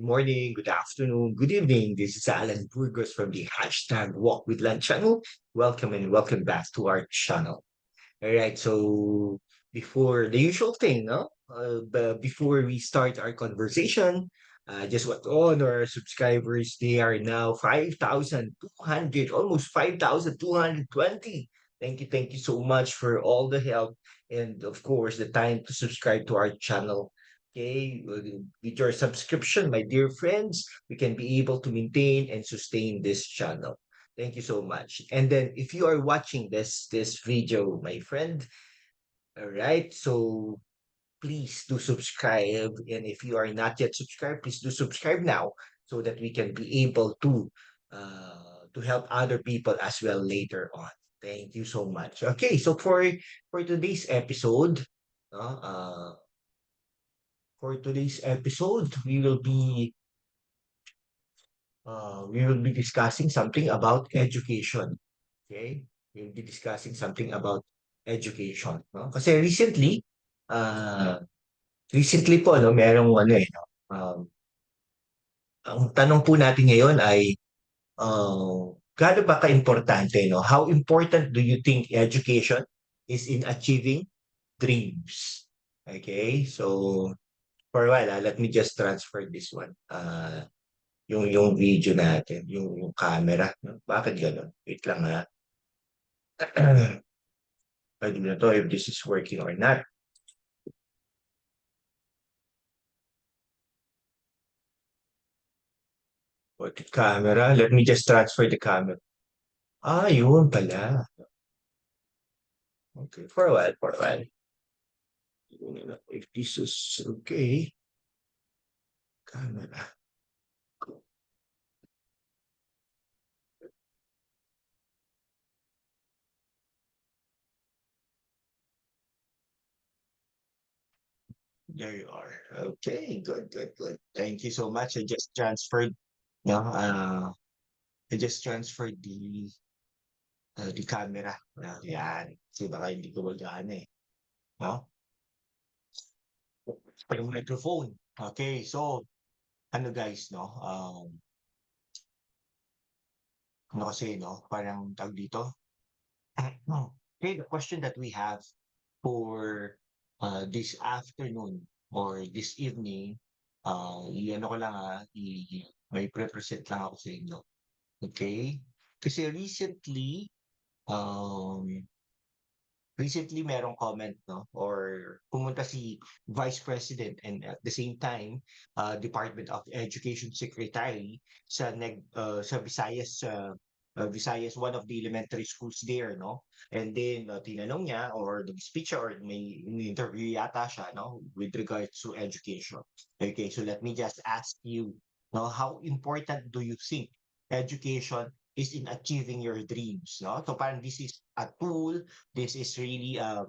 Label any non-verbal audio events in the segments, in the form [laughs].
morning, good afternoon, good evening. This is Alan Burgos from the hashtag Walk with Land channel. Welcome and welcome back to our channel. All right, so before the usual thing, no? Uh, but before we start our conversation, uh, just want to honor our subscribers. They are now 5,200, almost 5,220. Thank you, thank you so much for all the help and of course the time to subscribe to our channel. Okay, with your subscription, my dear friends, we can be able to maintain and sustain this channel. Thank you so much. And then if you are watching this this video, my friend, all right, so please do subscribe. And if you are not yet subscribed, please do subscribe now so that we can be able to uh, to help other people as well later on. Thank you so much. Okay, so for for today's episode, uh, uh, for today's episode, we will be uh, we will be discussing something about education. Okay? We'll be discussing something about education. No? Kasi recently, uh, recently po, no, merong ano eh, no? um, ang tanong po natin ngayon ay uh, gaano ba ka-importante, no? How important do you think education is in achieving dreams? Okay, so for a while, ah, let me just transfer this one. Uh, yung yung video natin, yung, yung camera. No? Bakit ganun? Wait lang ha. I don't know if this is working or not. What the camera? Let me just transfer the camera. Ah, yun pala. Okay, for a while, for a while. If this is okay. Camera. There you are. Okay, good, good, good. Thank you so much. I just transferred, no, uh, I just transferred the uh, the camera. Uh, yan. Kasi baka hindi ko magana eh. No? Yung microphone. Okay, so, ano guys, no? Um, ano kasi, no? Parang tag dito. [clears throat] okay, the question that we have for uh, this afternoon or this evening, uh, i-ano ko lang ha, i- may pre-present lang ako sa inyo. Okay? Kasi recently, um, recently merong comment no? Or pumunta si Vice President and at the same time uh, Department of Education Secretary sa neg uh, sa Visayas uh, uh, Visayas one of the elementary schools there no? And then uh, tinanong niya or the speech or may interview yata siya no? With regards to education. Okay so let me just ask you no? How important do you think education is in achieving your dreams. No? So parang this is a tool, this is really uh,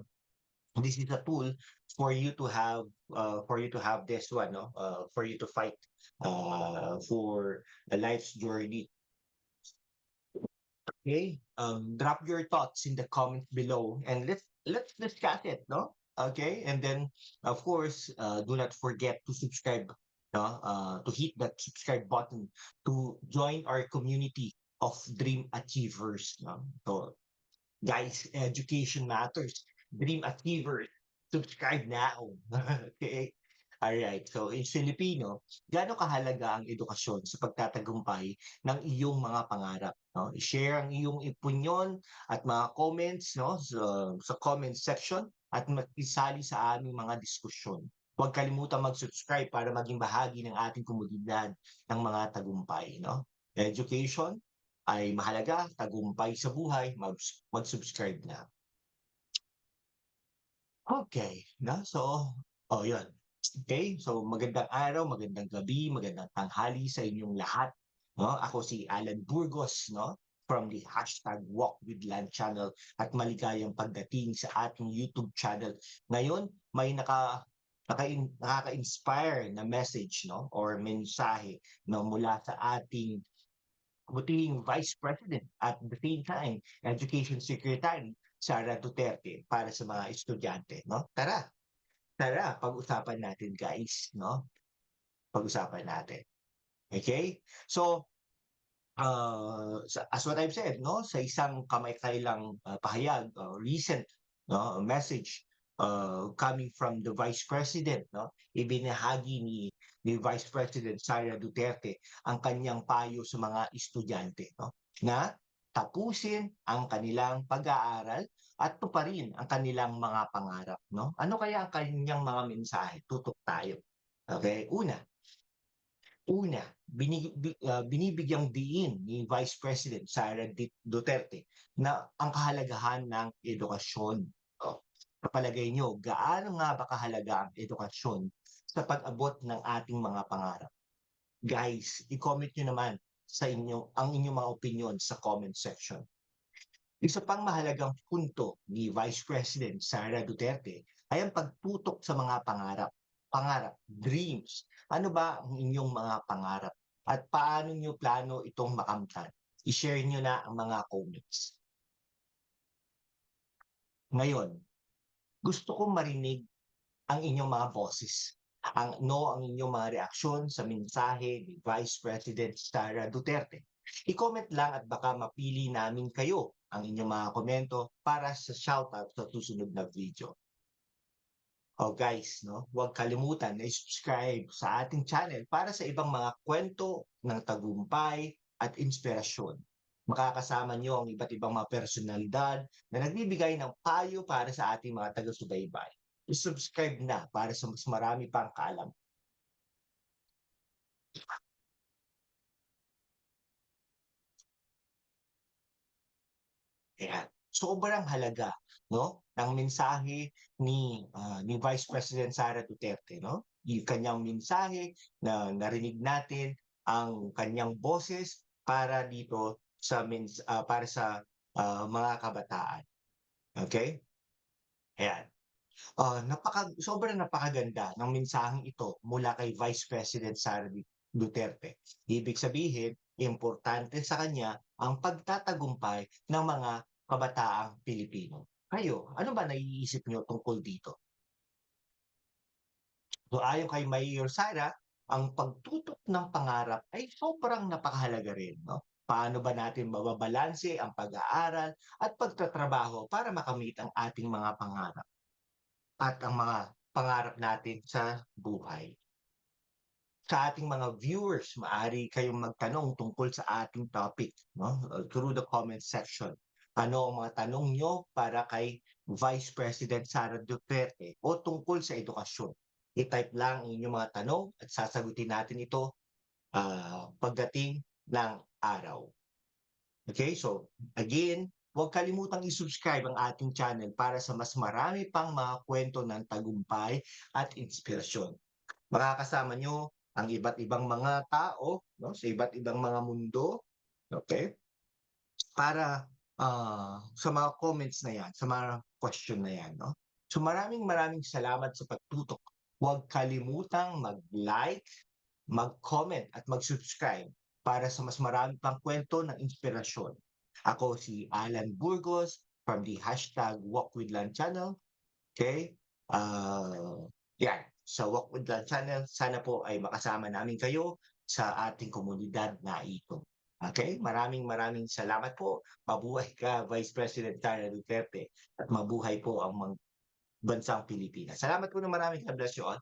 this is a tool for you to have uh, for you to have this one, no? Uh, for you to fight uh, for a life's journey. Okay, um, drop your thoughts in the comments below and let's let's discuss it, no? Okay, and then of course, uh, do not forget to subscribe, no? Uh, to hit that subscribe button to join our community of dream achievers. No? So, guys, education matters. Dream achievers, subscribe now. [laughs] okay? Alright, so in Filipino, gaano kahalaga ang edukasyon sa pagtatagumpay ng iyong mga pangarap? No? I-share ang iyong opinion at mga comments no? sa, sa comment section at makisali sa aming mga diskusyon. Huwag kalimutan mag-subscribe para maging bahagi ng ating komunidad ng mga tagumpay. No? Education, ay mahalaga, tagumpay sa buhay, mag, mag-subscribe na. Okay, na so, oh yun. Okay, so magandang araw, magandang gabi, magandang tanghali sa inyong lahat. No? Ako si Alan Burgos, no? from the hashtag Walk with Land channel at maligayang pagdating sa ating YouTube channel. Ngayon, may naka naka nakaka-inspire na message no or mensahe no mula sa ating buting Vice President at the same time Education Secretary Sara Duterte para sa mga estudyante, no? Tara. Tara, pag-usapan natin, guys, no? Pag-usapan natin. Okay? So, uh, as what I've said, no, sa isang kamay-kailang uh, pahayag, uh, recent no, message uh, coming from the Vice President, no, ibinahagi ni ni Vice President Sara Duterte ang kanyang payo sa mga estudyante, no, na tapusin ang kanilang pag-aaral at tuparin ang kanilang mga pangarap, no? Ano kaya ang kanyang mga mensahe? Tutok tayo. Okay? Una, Una, ah, binibigyang diin ni Vice President Sara Duterte na ang kahalagahan ng edukasyon. Kapalagay nyo, gaano nga ba kahalaga ang edukasyon sa pag-abot ng ating mga pangarap? Guys, i-comment nyo naman sa inyo ang inyong mga opinion sa comment section. Isa pang mahalagang punto ni Vice President Sara Duterte ay ang pagtutok sa mga pangarap. Pangarap, dreams. Ano ba ang inyong mga pangarap? At paano nyo plano itong makamtan? I-share nyo na ang mga comments. Ngayon, gusto kong marinig ang inyong mga boses. Ang no ang inyong mga reaksyon sa mensahe ni Vice President Sara Duterte. I-comment lang at baka mapili namin kayo ang inyong mga komento para sa shoutout sa susunod na video. Oh guys, no, huwag kalimutan na subscribe sa ating channel para sa ibang mga kwento ng tagumpay at inspirasyon. Makakasama nyo ang iba't ibang mga personalidad na nagbibigay ng payo para sa ating mga taga-subaybay. I-subscribe na para sa mas marami pang kaalam. Ayan. Sobrang halaga no ng mensahe ni ah, ni Vice President Sara Duterte no yung kanyang mensahe na narinig natin ang kanyang boses para dito sa mens ah, para sa ah, mga kabataan okay ayan Ah, napaka sobrang napakaganda ng mensaheng ito mula kay Vice President Sara Duterte ibig sabihin importante sa kanya ang pagtatagumpay ng mga kabataang Pilipino. Kayo, ano ba naiisip niyo tungkol dito? So ayon kay Mayor Sara, ang pagtutok ng pangarap ay sobrang napakahalaga rin, no? Paano ba natin mababalanse ang pag-aaral at pagtatrabaho para makamit ang ating mga pangarap at ang mga pangarap natin sa buhay? Sa ating mga viewers, maaari kayong magtanong tungkol sa ating topic no? through the comment section ano ang mga tanong nyo para kay Vice President Sara Duterte o tungkol sa edukasyon. I-type lang ang inyong mga tanong at sasagutin natin ito ah, pagdating ng araw. Okay, so again, huwag kalimutang i-subscribe ang ating channel para sa mas marami pang mga kwento ng tagumpay at inspirasyon. Makakasama nyo ang iba't ibang mga tao no, sa iba't ibang mga mundo. Okay? Para ah, sa mga comments na yan, sa mga question na yan, no? So maraming maraming salamat sa pagtutok. Huwag kalimutang mag-like, mag-comment at mag-subscribe para sa mas marami pang kwento ng inspirasyon. Ako si Alan Burgos from the hashtag Walk with Land channel. Okay? Uh, yan, sa Walk with Land channel, sana po ay makasama namin kayo sa ating komunidad na ito. Okay? Maraming maraming salamat po. Mabuhay ka, Vice President Sara Duterte. At mabuhay po ang bansang Pilipinas. Salamat po na maraming God bless you all.